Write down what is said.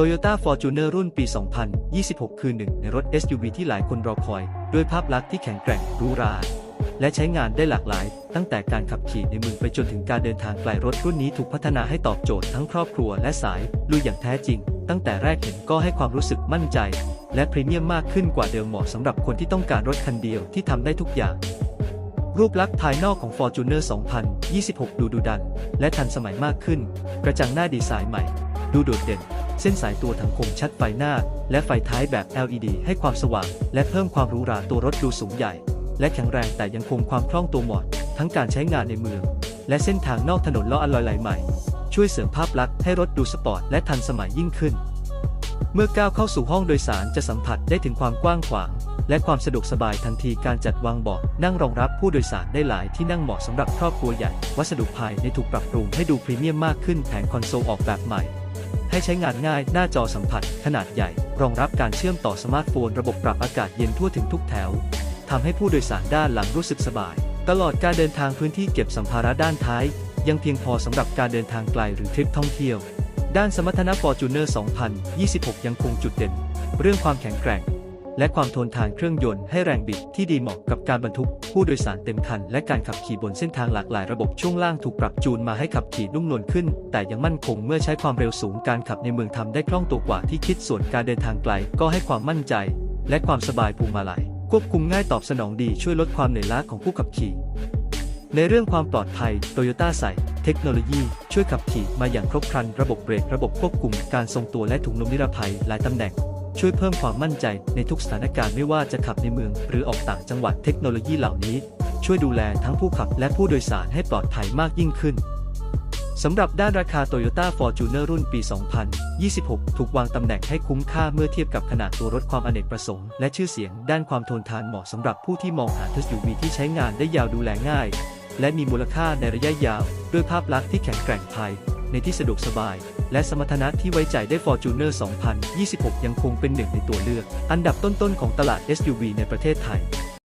Toyota Fortuner รุ่นปี 2026 คือหนึ่งในรถ SUV ที่หลายคนรอคอย ด้วยภาพลักษณ์ที่แข็งแกร่งหรูหรา และใช้งานได้หลากหลาย ตั้งแต่การขับขี่ในเมืองไปจนถึงการเดินทางไกลรถรุ่นนี้ถูกพัฒนาให้ตอบโจทย์ทั้งครอบครัวและสายลุยอย่างแท้จริง ตั้งแต่แรกเห็นก็ให้ความรู้สึกมั่นใจ และพรีเมียมมากขึ้นกว่าเดิมเหมาะสำหรับคนที่ต้องการรถคันเดียวที่ทำได้ทุกอย่างรูปลักษณ์ภายนอกของ Fortuner 2026 ดูดุดัน และทันสมัยมากขึ้น กระจังหน้าดีไซน์ใหม่ ดูโดดเด่น เส้นสายตัวถังคมชัดไฟหน้า และไฟท้ายแบบ LED ให้ความสว่าง และเพิ่มความหรูหราตัวรถดูสูงใหญ่ และแข็งแรงแต่ยังคงความคล่องตัวหมาะทั้งการใช้งานในเมือง และเส้นทางนอกถนนล้ออลลอยไหลใหม่ ช่วยเสริมภาพลักษณ์ให้รถดูสปอร์ตและทันสมัยยิ่งขึ้น เมื่อก้าวเข้าสู่ห้องโดยสารจะสัมผัสได้ถึงความกว้างขวาง และความสะดวกสบายทันทีการจัดวางเบาะนั่งรองรับผู้โดยสารได้หลายที่นั่งเหมาะสำหรับครอบครัวใหญ่ วัสดุภายในถูกปรับปรุงให้ดูพรีเมียมมากขึ้นแผงคอนโซลออกแบบใหม่ ให้ใช้งานง่ายหน้าจอสัมผัสขนาดใหญ่ รองรับการเชื่อมต่อสมาร์ทโฟน ระบบปรับอากาศเย็นทั่วถึงทุกแถวทำให้ผู้โดยสารด้านหลังรู้สึกสบาย ตลอดการเดินทางพื้นที่เก็บสัมภาระด้านท้าย ยังเพียงพอสำหรับการเดินทางไกลหรือทริปท่องเที่ยว ด้านสมรรถนะ Fortuner 2026 ยังคงจุดเด่น เรื่องความแข็งแกร่ง และความทนทานเครื่องยนต์ให้แรงบิดที่ดีเหมาะกับการบรรทุก ผู้โดยสารเต็มคัน และการขับขี่บนเส้นทางหลากหลายระบบช่วงล่างถูกปรับจูนมาให้ขับขี่นุ่มนวลขึ้น แต่ยังมั่นคงเมื่อใช้ความเร็วสูงการขับในเมืองทำได้คล่องตัวกว่าที่คิดส่วนการเดินทางไกลก็ให้ความมั่นใจ และความสบายภูมิมาลัยควบคุมง่ายตอบสนองดีช่วยลดความเหนื่อยล้าของผู้ขับขี่ ในเรื่องความปลอดภัยโตโยต้าใส่เทคโนโลยีช่วยขับขี่มาอย่างครบครันระบบเบรกระบบควบคุมการทรงตัวและถุงลมนิรภัยหลายตำแหน่ง ช่วยเพิ่มความมั่นใจในทุกสถานการณ์ไม่ว่าจะขับในเมือง หรือออกต่างจังหวัดเทคโนโลยีเหล่านี้ ช่วยดูแลทั้งผู้ขับและผู้โดยสารให้ปลอดภัยมากยิ่งขึ้นสำหรับด้านราคา Toyota Fortuner รุ่นปี 2026 ถูกวางตำแหน่งให้คุ้มค่าเมื่อเทียบกับขนาดตัวรถความอเนกประสงค์ และชื่อเสียง ด้านความทนทานเหมาะสำหรับผู้ที่มองหา SUV ที่ใช้งานได้ยาวดูแลง่าย และมีมูลค่าในระยะยาว ด้วยภาพลักษณ์ที่แข็งแกร่งภายในที่สะดวกสบาย และสมรรถนะที่ไว้ใจได้ Fortuner 2026 ยังคงเป็นหนึ่งในตัวเลือก อันดับต้นๆของตลาด SUV ในประเทศไทย